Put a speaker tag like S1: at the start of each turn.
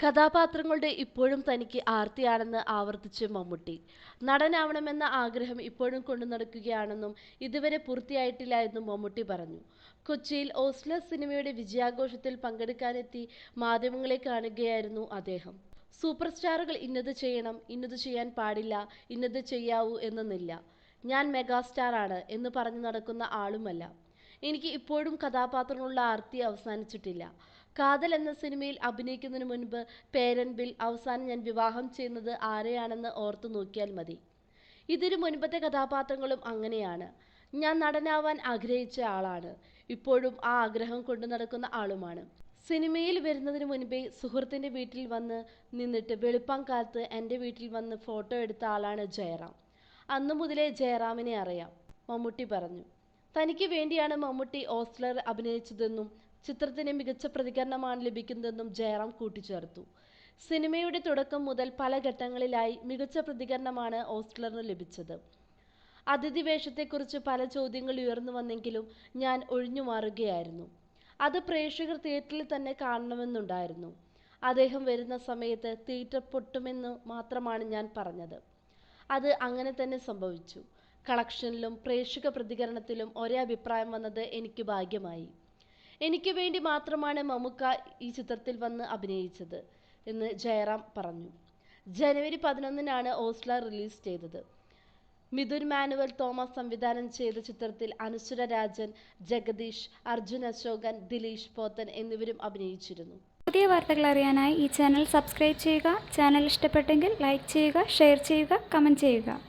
S1: കഥാപാത്രങ്ങളുടെ ഇപ്പോഴും തനിക്ക് ആർത്തിയാണെന്ന് ആവർത്തിച്ച് മമ്മൂട്ടി. നടനാവണമെന്ന ആഗ്രഹം ഇപ്പോഴും കൊണ്ടു നടക്കുകയാണെന്നും ഇതുവരെ പൂർത്തിയായിട്ടില്ല എന്നും മമ്മൂട്ടി പറഞ്ഞു. കൊച്ചിയിൽ ഓസ്ലർ സിനിമയുടെ വിജയാഘോഷത്തിൽ പങ്കെടുക്കാനെത്തി മാധ്യമങ്ങളെ കാണുകയായിരുന്നു അദ്ദേഹം. സൂപ്പർ സ്റ്റാറുകൾ ഇന്നത് ചെയ്യണം ഇന്നത് ചെയ്യാൻ പാടില്ല ഇന്നത് ചെയ്യാവൂ എന്നൊന്നില്ല. ഞാൻ മെഗാസ്റ്റാർ ആണ് എന്ന് പറഞ്ഞു നടക്കുന്ന ആളുമല്ല. എനിക്ക് ഇപ്പോഴും കഥാപാത്രങ്ങളുള്ള ആർത്തി അവസാനിച്ചിട്ടില്ല. കാതൽ എന്ന സിനിമയിൽ അഭിനയിക്കുന്നതിന് മുൻപ് പേരൻപിൽ അവസാനം ഞാൻ വിവാഹം ചെയ്യുന്നത് ആരെയാണെന്ന് ഓർത്തു നോക്കിയാൽ മതി. ഇതിനു മുൻപത്തെ കഥാപാത്രങ്ങളും അങ്ങനെയാണ്. ഞാൻ നടനാവാൻ ആഗ്രഹിച്ച ആളാണ്. ഇപ്പോഴും ആ ആഗ്രഹം കൊണ്ടു നടക്കുന്ന ആളുമാണ്. സിനിമയിൽ വരുന്നതിന് മുൻപേ സുഹൃത്തിന്റെ വീട്ടിൽ വന്ന് നിന്നിട്ട് വെളുപ്പം കാലത്ത് എന്റെ വീട്ടിൽ വന്ന് ഫോട്ടോ എടുത്ത ആളാണ് ജയറാം. അന്നു മുതലേ ജയറാമിനെ അറിയാം. മമ്മൂട്ടി പറഞ്ഞു. തനിക്ക് വേണ്ടിയാണ് മമ്മൂട്ടി ഓസ്ലർ അഭിനയിച്ചതെന്നും ചിത്രത്തിന് മികച്ച പ്രതികരണമാണ് ലഭിക്കുന്നതെന്നും ജയറാം കൂട്ടിച്ചേർത്തു. സിനിമയുടെ തുടക്കം മുതൽ പല ഘട്ടങ്ങളിലായി മികച്ച പ്രതികരണമാണ് ഓസ്ലറിന് ലഭിച്ചത്. അതിഥി വേഷത്തെക്കുറിച്ച് പല ചോദ്യങ്ങൾ ഉയർന്നു വന്നെങ്കിലും ഞാൻ ഒഴിഞ്ഞു മാറുകയായിരുന്നു. അത് പ്രേക്ഷകർ തിയേറ്ററിൽ തന്നെ കാണണമെന്നുണ്ടായിരുന്നു. അദ്ദേഹം വരുന്ന സമയത്ത് തിയേറ്റർ പൊട്ടുമെന്ന് മാത്രമാണ് ഞാൻ പറഞ്ഞത്. അത് അങ്ങനെ തന്നെ സംഭവിച്ചു. കളക്ഷനിലും പ്രേക്ഷക പ്രതികരണത്തിലും ഒരേ അഭിപ്രായം വന്നത് എനിക്ക് ഭാഗ്യമായി. എനിക്ക് വേണ്ടി മാത്രമാണ് മമ്മൂക്ക ഈ ചിത്രത്തിൽ വന്ന് അഭിനയിച്ചത് എന്ന് ജയറാം പറഞ്ഞു. ജനുവരി പതിനൊന്നിനാണ് ഓസ്ല റിലീസ് ചെയ്തത്. മിഥുൻ മാനുവൽ തോമസ് സംവിധാനം ചെയ്ത ചിത്രത്തിൽ അനശ്വര രാജൻ ജഗദീഷ് അർജുൻ അശോകൻ ദിലീഷ് പോത്തൻ എന്നിവരും അഭിനയിച്ചിരുന്നു.
S2: പുതിയ വാർത്തകൾ അറിയാനായി ഈ ചാനൽ സബ്സ്ക്രൈബ് ചെയ്യുക. ചാനൽ ഇഷ്ടപ്പെട്ടെങ്കിൽ ലൈക്ക് ചെയ്യുക ഷെയർ ചെയ്യുക കമന്റ് ചെയ്യുക.